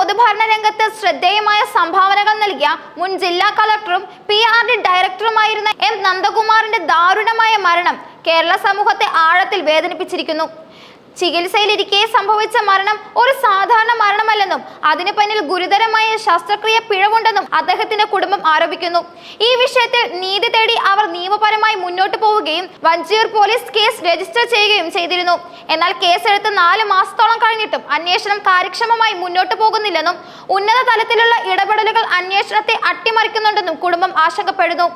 പൊതുഭരണ രംഗത്ത് ശ്രദ്ധേയമായ സംഭാവനകൾ നൽകിയ മുൻ ജില്ലാ കളക്ടറും പി ആർ ഡി ഡയറക്ടറുമായിരുന്ന എം നന്ദകുമാറിന്റെ ദാരുണമായ മരണം കേരള സമൂഹത്തെ ആഴത്തിൽ വേദനിപ്പിച്ചിരിക്കുന്നു. ചികിത്സയിലിരിക്കെ സംഭവിച്ച മരണം ഒരു സാധാരണ മരണമല്ലെന്നും അതിന് പിന്നിൽ ഗുരുതരമായ ശസ്ത്രക്രിയ പിഴവുണ്ടെന്നും അദ്ദേഹത്തിന്റെ കുടുംബം ആരോപിക്കുന്നു. ഈ വിഷയത്തിൽ നീതി പോവുകയും വഞ്ചിയൂർ പോലീസ് കേസ് രജിസ്റ്റർ ചെയ്യുകയും ചെയ്തിരുന്നു. എന്നാൽ കേസെടുത്ത് നാല് മാസത്തോളം കഴിഞ്ഞിട്ടും അന്വേഷണം കാര്യക്ഷമമായി മുന്നോട്ട് പോകുന്നില്ലെന്നും ഉന്നത തലത്തിലുള്ള ഇടപെടലുകൾ അന്വേഷണത്തെ അട്ടിമറിക്കുന്നുണ്ടെന്നും കുടുംബം ആശങ്കപ്പെടുന്നു.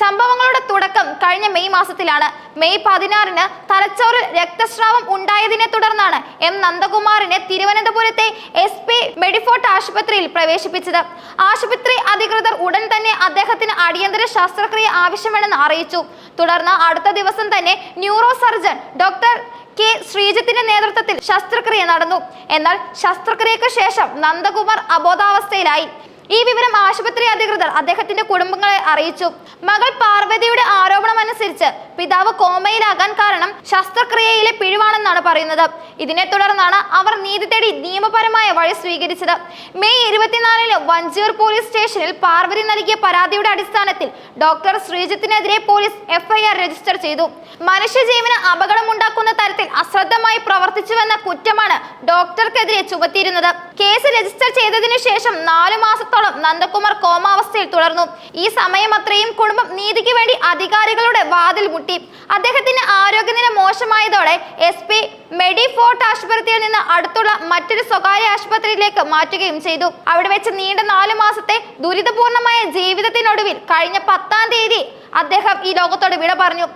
സംഭവങ്ങളുടെ തുടക്കം കഴിഞ്ഞ മെയ് മാസത്തിലാണ്. മെയ് പതിനാറിന് തലച്ചോറിൽ രക്തസ്രാവം ഉണ്ടായതിനെ തുടർന്നാണ് എം നന്ദകുമാറിനെ തിരുവനന്തപുരത്തെ എസ് പി മെഡിഫോർട്ട് ആശുപത്രിയിൽ പ്രവേശിപ്പിച്ചത്. ആശുപത്രി അധികൃതർ ഉടൻ തന്നെ അദ്ദേഹത്തിന് അടിയന്തര ശസ്ത്രക്രിയ ആവശ്യമാണെന്ന് അറിയിച്ചു. തുടർന്ന് അടുത്ത ദിവസം തന്നെ ന്യൂറോ സർജൻ ഡോക്ടർ കെ ശ്രീജിത്തിന്റെ നേതൃത്വത്തിൽ ശസ്ത്രക്രിയ നടന്നു. എന്നാൽ ശസ്ത്രക്രിയക്ക് ശേഷം നന്ദകുമാർ അബോധാവസ്ഥയിലായി. ഈ വിവരം ആശുപത്രി അധികൃതർ അദ്ദേഹത്തിന്റെ കുടുംബങ്ങളെ അറിയിച്ചു. മകൾ പാർവതിയുടെ ആരോപണം അനുസരിച്ച് പിതാവ് കോമയിലാകാൻ കാരണം ശസ്ത്രക്രിയയിലെ പിഴിവാണെന്നാണ് പറയുന്നത്. ഇതിനെ തുടർന്നാണ് അവർ നീതി തേടി നിയമപരമായ വഴി സ്വീകരിച്ചത്. മെയ് ഇരുപത്തിനാലിന് വഞ്ചിയൂർ പോലീസ് സ്റ്റേഷനിൽ പാർവതി നൽകിയ പരാതിയുടെ അടിസ്ഥാനത്തിൽ ഡോക്ടർ ശ്രീജിത്തിനെതിരെ പോലീസ് എഫ്ഐആർ രജിസ്റ്റർ ചെയ്തു. മനുഷ്യജീവന് അപകടമുണ്ടാക്കുന്ന തരത്തിൽ അശ്രദ്ധമായി പ്രവർത്തിച്ചുവെന്ന കുറ്റമാണ് ഡോക്ടർക്കെതിരെ ചുമത്തിയിരുന്നത്. കേസ് രജിസ്റ്റർ ചെയ്തതിനു ശേഷം നാലു മാസത്തോളം നന്ദകുമാർ കോമാവസ്ഥയിൽ തുടർന്നു. ഈ സമയം അത്രയും കുടുംബം നീതിക്ക് വേണ്ടി അധികാരികളുടെ വാതിൽ മുട്ടി. അദ്ദേഹത്തിന്റെ ആരോഗ്യനില മോശമായതോടെ എസ് പി മെഡിഫോർട്ട് ആശുപത്രിയിൽ നിന്ന് അടുത്തുള്ള മറ്റൊരു സ്വകാര്യ ആശുപത്രിയിലേക്ക് മാറ്റുകയും ചെയ്തു. അവിടെ വെച്ച് നീണ്ട നാലു മാസത്തെ ദുരിതപൂർണമായ ജീവിതത്തിനൊടുവിൽ കഴിഞ്ഞ പത്താം തീയതി അദ്ദേഹം ഈ ലോകത്തോട് വിട പറഞ്ഞു.